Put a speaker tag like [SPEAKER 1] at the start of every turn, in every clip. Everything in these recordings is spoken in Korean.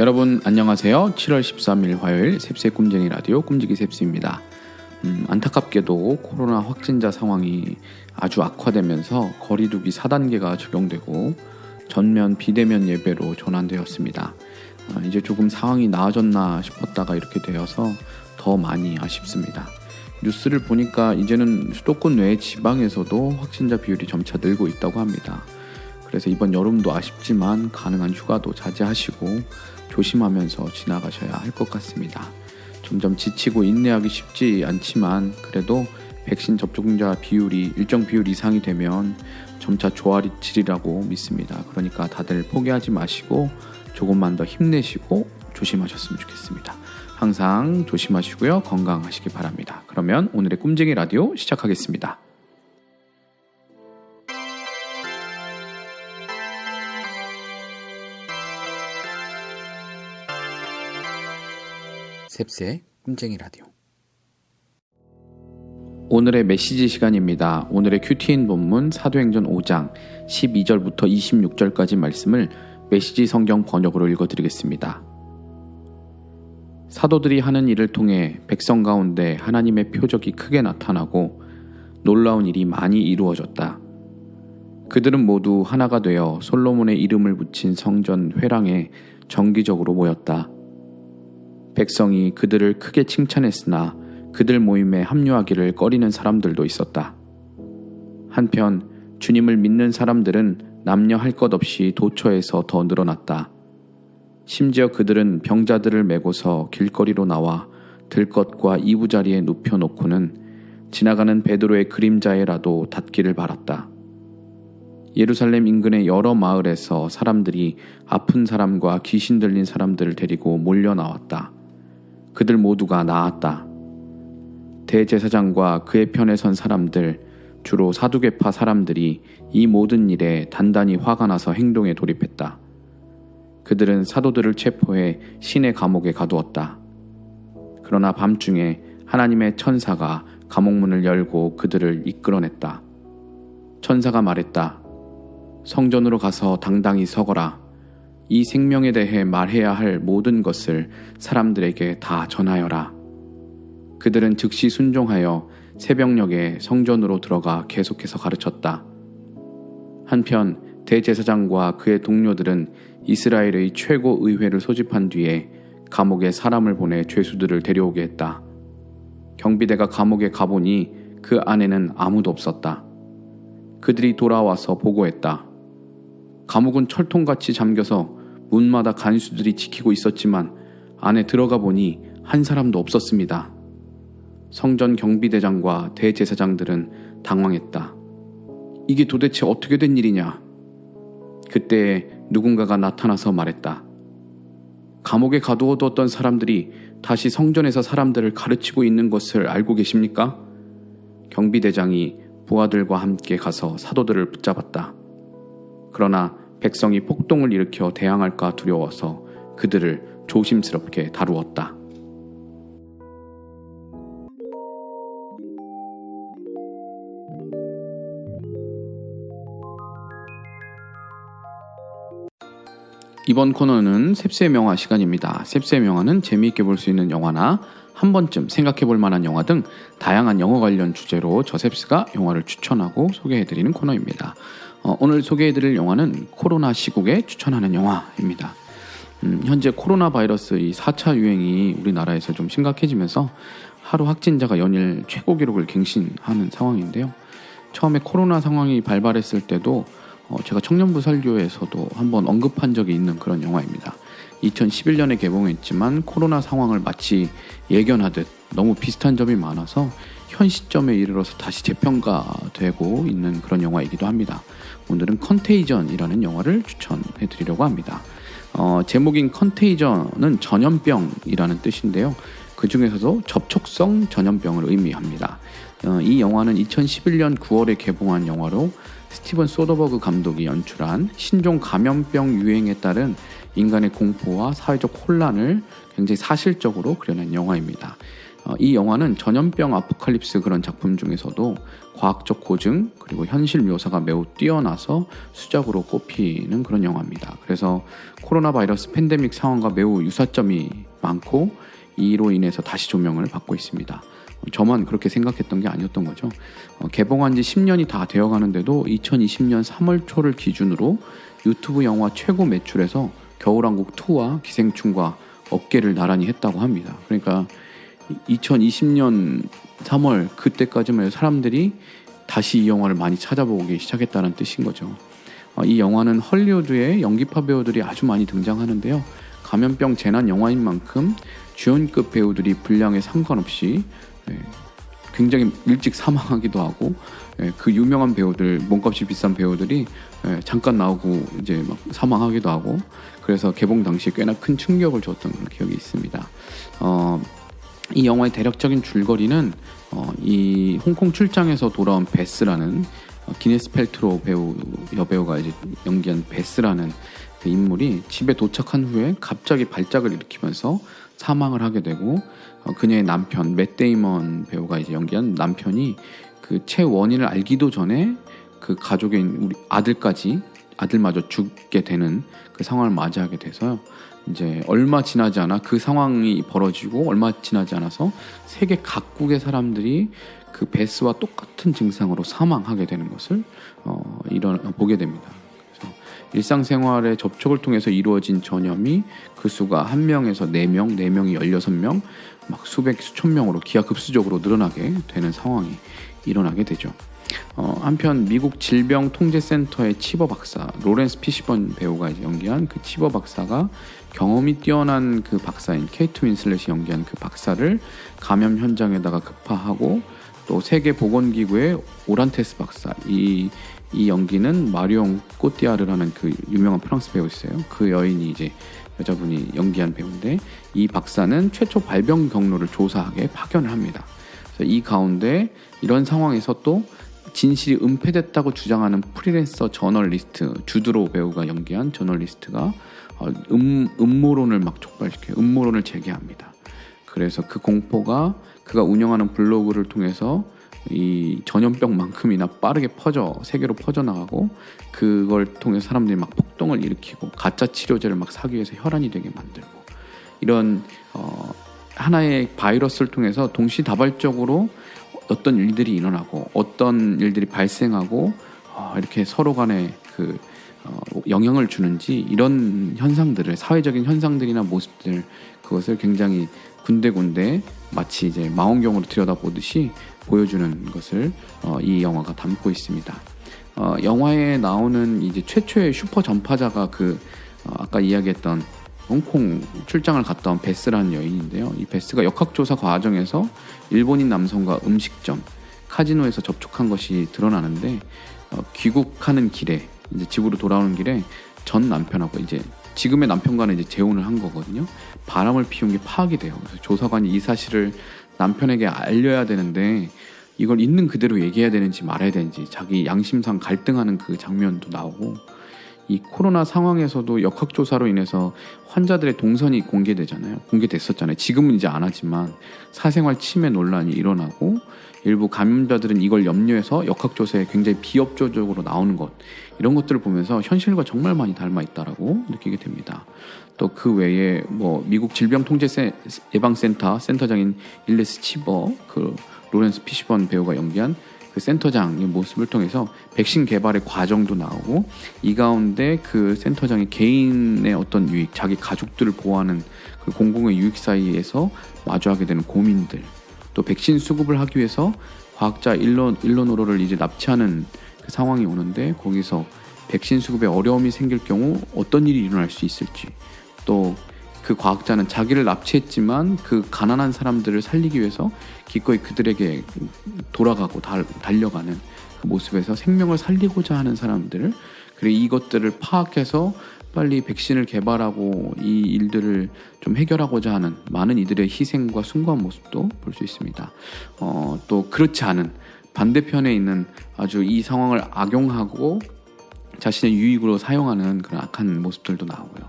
[SPEAKER 1] 여러분 안녕하세요. 7월 13일 화요일 셉스의 꿈쟁이 라디오 꿈지기 셉스입니다. 음, 안타깝게도 코로나 확진자 상황이 아주 악화되면서 거리두기 4단계가 적용되고 전면 비대면 예배로 전환되었습니다. 아, 이제 조금 상황이 나아졌나 싶었다가 이렇게 되어서 더 많이 아쉽습니다. 뉴스를 보니까 이제는 수도권 외 지방에서도 확진자 비율이 점차 늘고 있다고 합니다. 그래서 이번 여름도 아쉽지만 가능한 휴가도 자제하시고 조심하면서 지나가셔야 할 것 같습니다. 점점 지치고 인내하기 쉽지 않지만 그래도 백신 접종자 비율이 일정 비율 이상이 되면 점차 조아리치리라고 믿습니다. 그러니까 다들 포기하지 마시고 조금만 더 힘내시고 조심하셨으면 좋겠습니다. 항상 조심하시고요. 건강하시기 바랍니다. 그러면 오늘의 꿈쟁이 라디오 시작하겠습니다. 셉스의 꿈쟁이 라디오. 오늘의 메시지 시간입니다. 오늘의 큐티인 본문 사도행전 5장 12절부터 26절까지 말씀을 메시지 성경 번역으로 읽어드리겠습니다. 사도들이 하는 일을 통해 백성 가운데 하나님의 표적이 크게 나타나고 놀라운 일이 많이 이루어졌다. 그들은 모두 하나가 되어 솔로몬의 이름을 붙인 성전 회랑에 정기적으로 모였다. 백성이 그들을 크게 칭찬했으나 그들 모임에 합류하기를 꺼리는 사람들도 있었다. 한편 주님을 믿는 사람들은 남녀 할 것 없이 도처에서 더 늘어났다. 심지어 그들은 병자들을 메고서 길거리로 나와 들것과 이부자리에 눕혀놓고는 지나가는 베드로의 그림자에라도 닿기를 바랐다. 예루살렘 인근의 여러 마을에서 사람들이 아픈 사람과 귀신 들린 사람들을 데리고 몰려 나왔다. 그들 모두가 나았다. 대제사장과 그의 편에 선 사람들, 주로 사두개파 사람들이 이 모든 일에 단단히 화가 나서 행동에 돌입했다. 그들은 사도들을 체포해 신의 감옥에 가두었다. 그러나 밤중에 하나님의 천사가 감옥문을 열고 그들을 이끌어냈다. 천사가 말했다. 성전으로 가서 당당히 서거라. 이 생명에 대해 말해야 할 모든 것을 사람들에게 다 전하여라. 그들은 즉시 순종하여 새벽녘에 성전으로 들어가 계속해서 가르쳤다. 한편 대제사장과 그의 동료들은 이스라엘의 최고 의회를 소집한 뒤에 감옥에 사람을 보내 죄수들을 데려오게 했다. 경비대가 감옥에 가보니 그 안에는 아무도 없었다. 그들이 돌아와서 보고했다. 감옥은 철통같이 잠겨서 문마다 간수들이 지키고 있었지만 안에 들어가 보니 한 사람도 없었습니다. 성전 경비대장과 대제사장들은 당황했다. 이게 도대체 어떻게 된 일이냐? 그때 누군가가 나타나서 말했다. 감옥에 가두어두었던 사람들이 다시 성전에서 사람들을 가르치고 있는 것을 알고 계십니까? 경비대장이 부하들과 함께 가서 사도들을 붙잡았다. 그러나 백성이 폭동을 일으켜 대항할까 두려워서 그들을 조심스럽게 다루었다. 이번 코너는 셉스의 명화 시간입니다. 셉스의 명화는 재미있게 볼 수 있는 영화나 한 번쯤 생각해 볼 만한 영화 등 다양한 영어 관련 주제로 저 셉스가 영화를 추천하고 소개해 드리는 코너입니다. 어, 오늘 소개해 드릴 영화는 코로나 시국에 추천하는 영화입니다. 음, 현재 코로나 바이러스 이 4차 유행이 우리나라에서 좀 심각해지면서 하루 확진자가 연일 최고 기록을 갱신하는 상황인데요. 처음에 코로나 상황이 발발했을 때도 어, 제가 청년부 설교에서도 한번 언급한 적이 있는 그런 영화입니다. 2011년에 개봉했지만 코로나 상황을 마치 예견하듯 너무 비슷한 점이 많아서 현 시점에 이르러서 다시 재평가되고 있는 그런 영화이기도 합니다. 오늘은 컨테이전이라는 영화를 추천해 드리려고 합니다. 어, 제목인 컨테이전은 전염병이라는 뜻인데요. 그 중에서도 접촉성 전염병을 의미합니다. 어, 이 영화는 2011년 9월에 개봉한 영화로 스티븐 소더버그 감독이 연출한 신종 감염병 유행에 따른 인간의 공포와 사회적 혼란을 굉장히 사실적으로 그려낸 영화입니다. 어, 이 영화는 전염병 아포칼립스 그런 작품 중에서도 과학적 고증 그리고 현실 묘사가 매우 뛰어나서 수작으로 꼽히는 그런 영화입니다. 그래서 코로나 바이러스 팬데믹 상황과 매우 유사점이 많고 이로 인해서 다시 조명을 받고 있습니다. 저만 그렇게 생각했던 게 아니었던 거죠. 어, 개봉한 지 10년이 다 되어 가는데도 2020년 3월 초를 기준으로 유튜브 영화 최고 매출에서 겨울왕국 2와 기생충과 어깨를 나란히 했다고 합니다. 그러니까 2020년 3월 그때까지만 사람들이 다시 이 영화를 많이 찾아보기 시작했다는 뜻인 거죠. 어, 이 영화는 헐리우드의 연기파 배우들이 아주 많이 등장하는데요. 감염병 재난 영화인 만큼 주연급 배우들이 분량에 상관없이 네, 굉장히 일찍 사망하기도 하고 예, 그 유명한 배우들 몸값이 비싼 배우들이 예, 잠깐 나오고 이제 막 사망하기도 하고 그래서 개봉 당시에 꽤나 큰 충격을 줬던 기억이 있습니다. 어, 이 영화의 대략적인 줄거리는 어, 이 홍콩 출장에서 돌아온 베스라는 어, 기네스 펠트로 배우 여배우가 이제 연기한 베스라는 그 인물이 집에 도착한 후에 갑자기 발작을 일으키면서 사망을 하게 되고 어, 그녀의 남편 맷 데이먼 배우가 이제 연기한 남편이 그 최원인을 알기도 전에 그 가족의 우리 아들까지 아들마저 죽게 되는 그 상황을 맞이하게 돼서요. 이제 얼마 지나지 않아 그 상황이 벌어지고 얼마 지나지 않아서 세계 각국의 사람들이 그 베스와 똑같은 증상으로 사망하게 되는 것을 어, 이런 보게 됩니다. 그래서 일상생활의 접촉을 통해서 이루어진 전염이 그 수가 한 명에서 네 명, 네 명이 열여섯 명, 막 수백 수천 명으로 기하급수적으로 늘어나게 되는 상황이 일어나게 되죠. 어, 한편 미국 질병통제센터의 치버 박사 로렌스 피시번 배우가 연기한 그 치버 박사가 경험이 뛰어난 그 박사인 케이트 윈슬렛이 연기한 그 박사를 감염 현장에다가 급파하고 또 세계 보건기구의 오란테스 박사 이, 이 연기는 마리옹 꼬띠아르라는 그 유명한 프랑스 배우 있어요. 그 여인이 이제 여자분이 연기한 배우인데 이 박사는 최초 발병 경로를 조사하게 파견을 합니다. 그래서 이 가운데 이런 상황에서 또 진실이 은폐됐다고 주장하는 프리랜서 저널리스트 주드로 배우가 연기한 저널리스트가 어, 음, 음모론을 막 촉발시켜 음모론을 제기합니다. 그래서 그 공포가 그가 운영하는 블로그를 통해서 이 전염병만큼이나 빠르게 퍼져 세계로 퍼져 나가고 그걸 통해 사람들이 막 폭동을 일으키고 가짜 치료제를 막 사기 위해서 혈안이 되게 만들고 이런 어, 하나의 바이러스를 통해서 동시다발적으로 어떤 일들이 일어나고 어떤 일들이 발생하고 어, 이렇게 서로 간에 그 어, 영향을 주는지 이런 현상들을 사회적인 현상들이나 모습들 그것을 굉장히 군데군데 마치 이제 망원경으로 들여다보듯이 보여주는 것을 어, 이 영화가 담고 있습니다. 어, 영화에 나오는 이제 최초의 슈퍼 전파자가 그 어, 아까 이야기했던 홍콩 출장을 갔다 온 베스라는 여인인데요. 이 베스가 역학조사 과정에서 일본인 남성과 음식점, 카지노에서 접촉한 것이 드러나는데 어, 귀국하는 길에 이제 집으로 돌아오는 길에 전 남편하고 이제 지금의 남편과는 이제 재혼을 한 거거든요. 바람을 피운 게 파악이 돼요. 그래서 조사관이 이 사실을 남편에게 알려야 되는데 이걸 있는 그대로 얘기해야 되는지 말아야 되는지 자기 양심상 갈등하는 그 장면도 나오고 이 코로나 상황에서도 역학조사로 인해서 환자들의 동선이 공개되잖아요. 공개됐었잖아요. 지금은 이제 안 하지만 사생활 침해 논란이 일어나고 일부 감염자들은 이걸 염려해서 역학조사에 굉장히 비협조적으로 나오는 것 이런 것들을 보면서 현실과 정말 많이 닮아 있다라고 느끼게 됩니다. 또 그 외에 뭐 미국 질병통제 예방센터 센터장인 일레스 치버 그 로렌스 피시번 배우가 연기한 그 센터장의 모습을 통해서 백신 개발의 과정도 나오고 이 가운데 그 센터장이 개인의 어떤 유익, 자기 가족들을 보호하는 그 공공의 유익 사이에서 마주하게 되는 고민들, 또 백신 수급을 하기 위해서 과학자 일론 일론오로를 이제 납치하는 그 상황이 오는데 거기서 백신 수급에 어려움이 생길 경우 어떤 일이 일어날 수 있을지 또 그 과학자는 자기를 납치했지만 그 가난한 사람들을 살리기 위해서 기꺼이 그들에게 돌아가고 달, 달려가는 그 모습에서 생명을 살리고자 하는 사람들을 그리고 이것들을 파악해서 빨리 백신을 개발하고 이 일들을 좀 해결하고자 하는 많은 이들의 희생과 숭고한 모습도 볼 수 있습니다. 어, 또 그렇지 않은 반대편에 있는 아주 이 상황을 악용하고 자신의 유익으로 사용하는 그런 악한 모습들도 나오고요.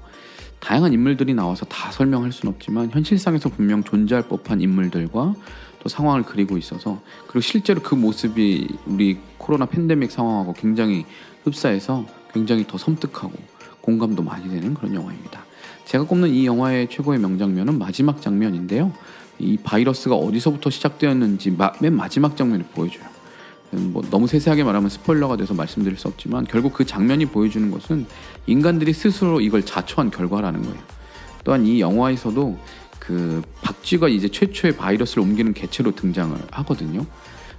[SPEAKER 1] 다양한 인물들이 나와서 다 설명할 수는 없지만 현실상에서 분명 존재할 법한 인물들과 또 상황을 그리고 있어서 그리고 실제로 그 모습이 우리 코로나 팬데믹 상황하고 굉장히 흡사해서 굉장히 더 섬뜩하고 공감도 많이 되는 그런 영화입니다. 제가 꼽는 이 영화의 최고의 명장면은 마지막 장면인데요. 이 바이러스가 어디서부터 시작되었는지 마, 맨 마지막 장면을 보여줘요. 뭐 너무 세세하게 말하면 스포일러가 돼서 말씀드릴 수 없지만 결국 그 장면이 보여주는 것은 인간들이 스스로 이걸 자초한 결과라는 거예요. 또한 이 영화에서도 그 박쥐가 이제 최초의 바이러스를 옮기는 개체로 등장을 하거든요.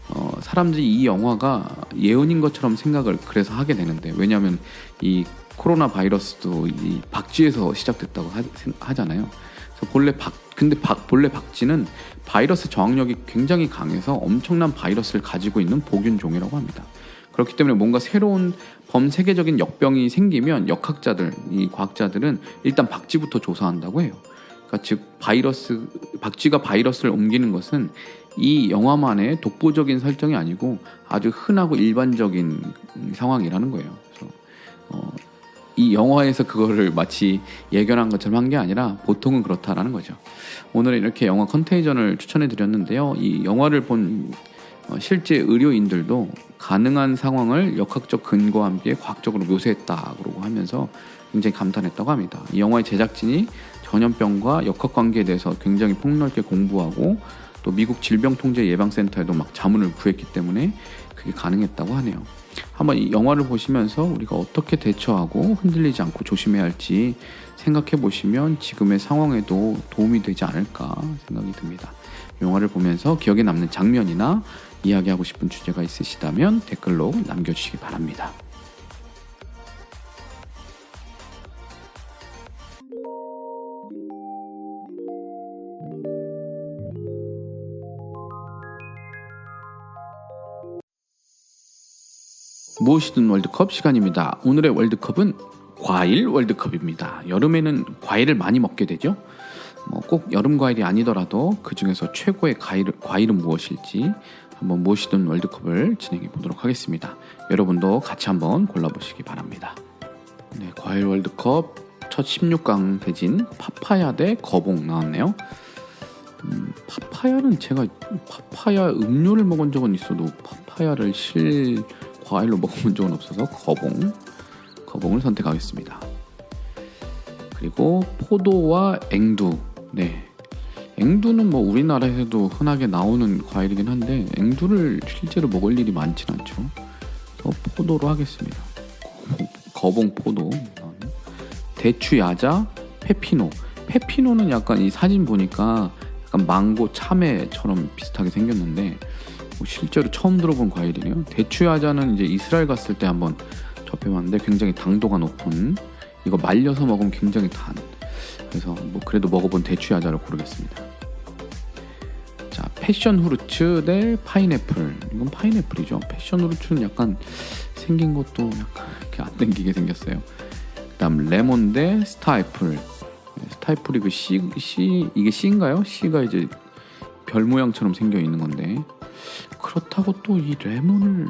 [SPEAKER 1] 어, 사람들이 이 영화가 예언인 것처럼 생각을 그래서 하게 되는데 왜냐하면 이 코로나 바이러스도 이 박쥐에서 시작됐다고 하, 잖아요 그래서 본래 박 근데 박, 본래 박쥐는 바이러스 저항력이 굉장히 강해서 엄청난 바이러스를 가지고 있는 복균종이라고 합니다. 그렇기 때문에 뭔가 새로운 범세계적인 역병이 생기면 역학자들, 이 과학자들은 일단 박쥐부터 조사한다고 해요. 그러니까 즉 바이러스 박쥐가 바이러스를 옮기는 것은 이 영화만의 독보적인 설정이 아니고 아주 흔하고 일반적인 상황이라는 거예요. 그래서 어, 이 영화에서 그거를 마치 예견한 것처럼 한 게 아니라 보통은 그렇다라는 거죠. 오늘은 이렇게 영화 컨테이전을 추천해 드렸는데요. 이 영화를 본 어, 실제 의료인들도 가능한 상황을 역학적 근거와 함께 과학적으로 묘사했다고 하면서 굉장히 감탄했다고 합니다. 이 영화의 제작진이 전염병과 역학 관계에 대해서 굉장히 폭넓게 공부하고 또 미국 질병통제예방센터에도 막 자문을 구했기 때문에 그게 가능했다고 하네요. 한번 이 영화를 보시면서 우리가 어떻게 대처하고 흔들리지 않고 조심해야 할지 생각해 보시면 지금의 상황에도 도움이 되지 않을까 생각이 듭니다. 영화를 보면서 기억에 남는 장면이나 이야기하고 싶은 주제가 있으시다면 댓글로 남겨주시기 바랍니다. 무엇이든 월드컵 시간입니다. 오늘의 월드컵은 과일 월드컵입니다. 여름에는 과일을 많이 먹게 되죠. 뭐 꼭 여름 과일이 아니더라도 그 중에서 최고의 과일, 과일은 무엇일지 한번 무엇이든 월드컵을 진행해 보도록 하겠습니다. 여러분도 같이 한번 골라보시기 바랍니다. 네, 과일 월드컵 첫 16강 대진 파파야 대 거봉 나왔네요. 음, 파파야는 제가 파파야 음료를 먹은 적은 있어도 파파야를 실 과일로 먹어본 적은 없어서 거봉 거봉을 선택하겠습니다. 그리고 포도와 앵두 네 앵두는 뭐 우리나라에서도 흔하게 나오는 과일이긴 한데 앵두를 실제로 먹을 일이 많진 않죠. 더 포도로 하겠습니다. 거봉 포도 대추 야자 페피노 페피노는 약간 이 사진 보니까 약간 망고 참외처럼 비슷하게 생겼는데 뭐 실제로 처음 들어본 과일이네요. 대추 야자는 이제 이스라엘 갔을 때 한번 접해봤는데 굉장히 당도가 높은 이거 말려서 먹으면 굉장히 단. 그래서 뭐 그래도 먹어본 대추 야자를 고르겠습니다. 자 패션 후르츠 대 파인애플. 이건 파인애플이죠. 패션 후르츠는 약간 생긴 것도 약간 이렇게 안 땡기게 생겼어요. 그다음 레몬 대 스타애플. 스타애플이 그 C, C 이게 C인가요? C가 이제 별 모양처럼 생겨 있는 건데 그렇다고 또 이 레몬을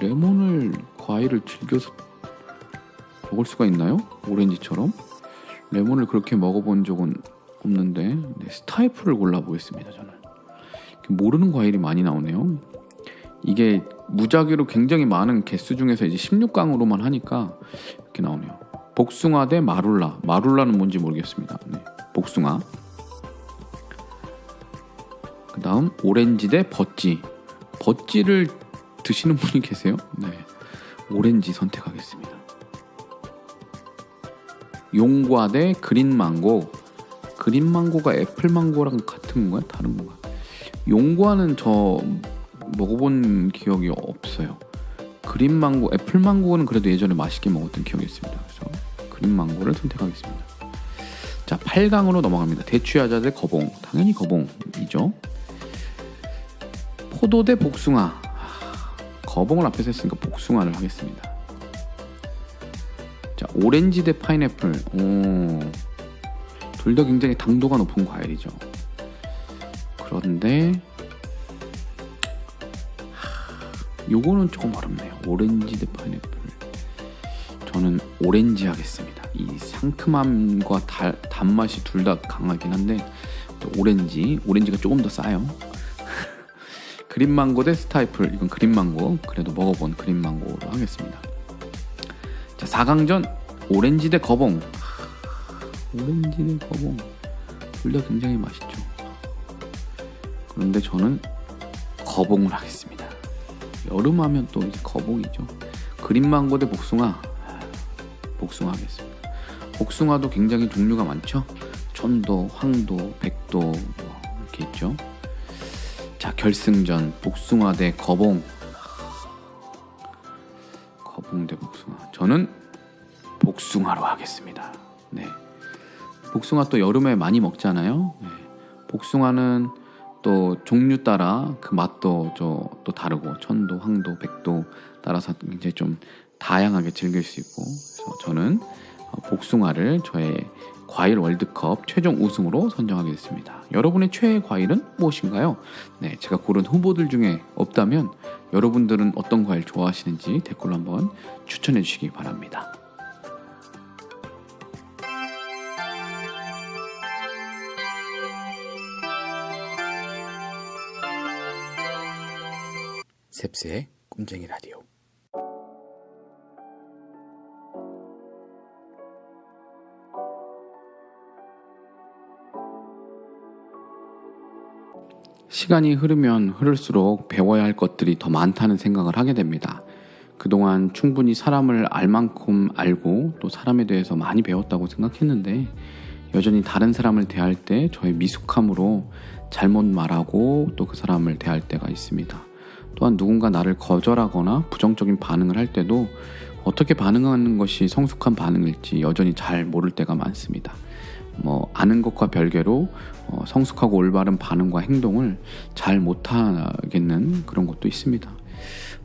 [SPEAKER 1] 레몬을 과일을 즐겨서 먹을 수가 있나요? 오렌지처럼 레몬을 그렇게 먹어본 적은 없는데 네, 스타이프를 골라보겠습니다. 저는 모르는 과일이 많이 나오네요. 이게 무작위로 굉장히 많은 개수 중에서 이제 16강으로만 하니까 이렇게 나오네요. 복숭아 대 마룰라. 마룰라는 뭔지 모르겠습니다. 네, 복숭아. 그 다음 오렌지 대 버찌. 버찌를 드시는 분이 계세요? 네. 오렌지 선택하겠습니다. 용과 대 그린 망고. 그린 망고가 애플 망고랑 같은 거야? 다른 건가? 용과는 저 먹어본 기억이 없어요. 그린 망고, 애플 망고는 그래도 예전에 맛있게 먹었던 기억이 있습니다. 그래서 그린 망고를 선택하겠습니다. 자, 8강으로 넘어갑니다. 대추야자 대 거봉. 당연히 거봉이죠. 포도 대 복숭아. 거봉을 앞에서 했으니까 복숭아를 하겠습니다. 자, 오렌지 대 파인애플. 둘 다 굉장히 당도가 높은 과일이죠. 그런데 요거는 조금 어렵네요. 오렌지 대 파인애플. 저는 오렌지 하겠습니다. 이 상큼함과 달, 단맛이 둘 다 강하긴 한데 또 오렌지, 오렌지가 조금 더 싸요. 그린망고 대 스타이플 이건 그린망고 그래도 먹어본 그린망고로 하겠습니다. 자 4강전 오렌지 대 거봉 오렌지 대 거봉 둘 다 굉장히 맛있죠. 그런데 저는 거봉을 하겠습니다. 여름 하면 또 거봉이죠. 그린망고 대 복숭아 복숭아 하겠습니다. 복숭아도 굉장히 종류가 많죠. 천도, 황도, 백도 뭐 이렇게 있죠. 자 결승전 복숭아 대 거봉 거봉 대 복숭아 저는 복숭아로 하겠습니다. 네 복숭아 또 여름에 많이 먹잖아요. 네. 복숭아는 또 종류 따라 그 맛도 저 또 다르고 천도, 황도, 백도 따라서 굉장히 좀 다양하게 즐길 수 있고 그래서 저는 복숭아를 저의 과일 월드컵 최종 우승으로 선정하겠습니다. 여러분의 최애 과일은 무엇인가요? 네, 제가 고른 후보들 중에 없다면 여러분들은 어떤 과일 좋아하시는지 댓글로 한번 추천해 주시기 바랍니다. 셉스의 꿈쟁이 라디오 시간이 흐르면 흐를수록 배워야 할 것들이 더 많다는 생각을 하게 됩니다. 그동안 충분히 사람을 알 만큼 알고 또 사람에 대해서 많이 배웠다고 생각했는데 여전히 다른 사람을 대할 때 저의 미숙함으로 잘못 말하고 또 그 사람을 대할 때가 있습니다. 또한 누군가 나를 거절하거나 부정적인 반응을 할 때도 어떻게 반응하는 것이 성숙한 반응일지 여전히 잘 모를 때가 많습니다. 뭐 아는 것과 별개로 어, 성숙하고 올바른 반응과 행동을 잘 못하겠는 그런 것도 있습니다.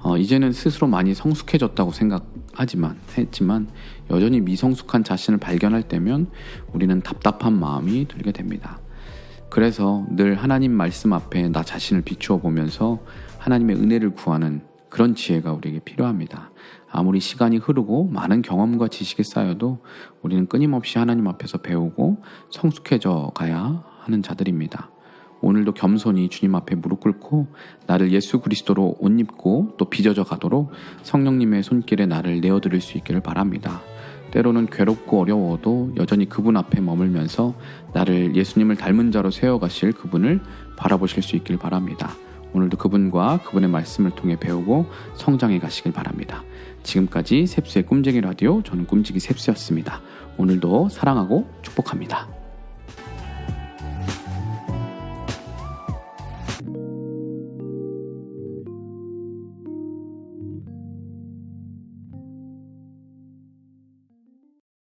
[SPEAKER 1] 어, 이제는 스스로 많이 성숙해졌다고 생각하지만 했지만 여전히 미성숙한 자신을 발견할 때면 우리는 답답한 마음이 들게 됩니다. 그래서 늘 하나님 말씀 앞에 나 자신을 비추어 보면서 하나님의 은혜를 구하는 그런 지혜가 우리에게 필요합니다. 아무리 시간이 흐르고 많은 경험과 지식이 쌓여도 우리는 끊임없이 하나님 앞에서 배우고 성숙해져 가야 하는 자들입니다. 오늘도 겸손히 주님 앞에 무릎 꿇고 나를 예수 그리스도로 옷 입고 또 빚어져 가도록 성령님의 손길에 나를 내어드릴 수 있기를 바랍니다. 때로는 괴롭고 어려워도 여전히 그분 앞에 머물면서 나를 예수님을 닮은 자로 세워가실 그분을 바라보실 수 있길 바랍니다. 오늘도 그분과 그분의 말씀을 통해 배우고 성장해 가시길 바랍니다. 지금까지 셉스의 꿈쟁이 라디오 저는 꿈지기 셉스였습니다. 오늘도 사랑하고 축복합니다.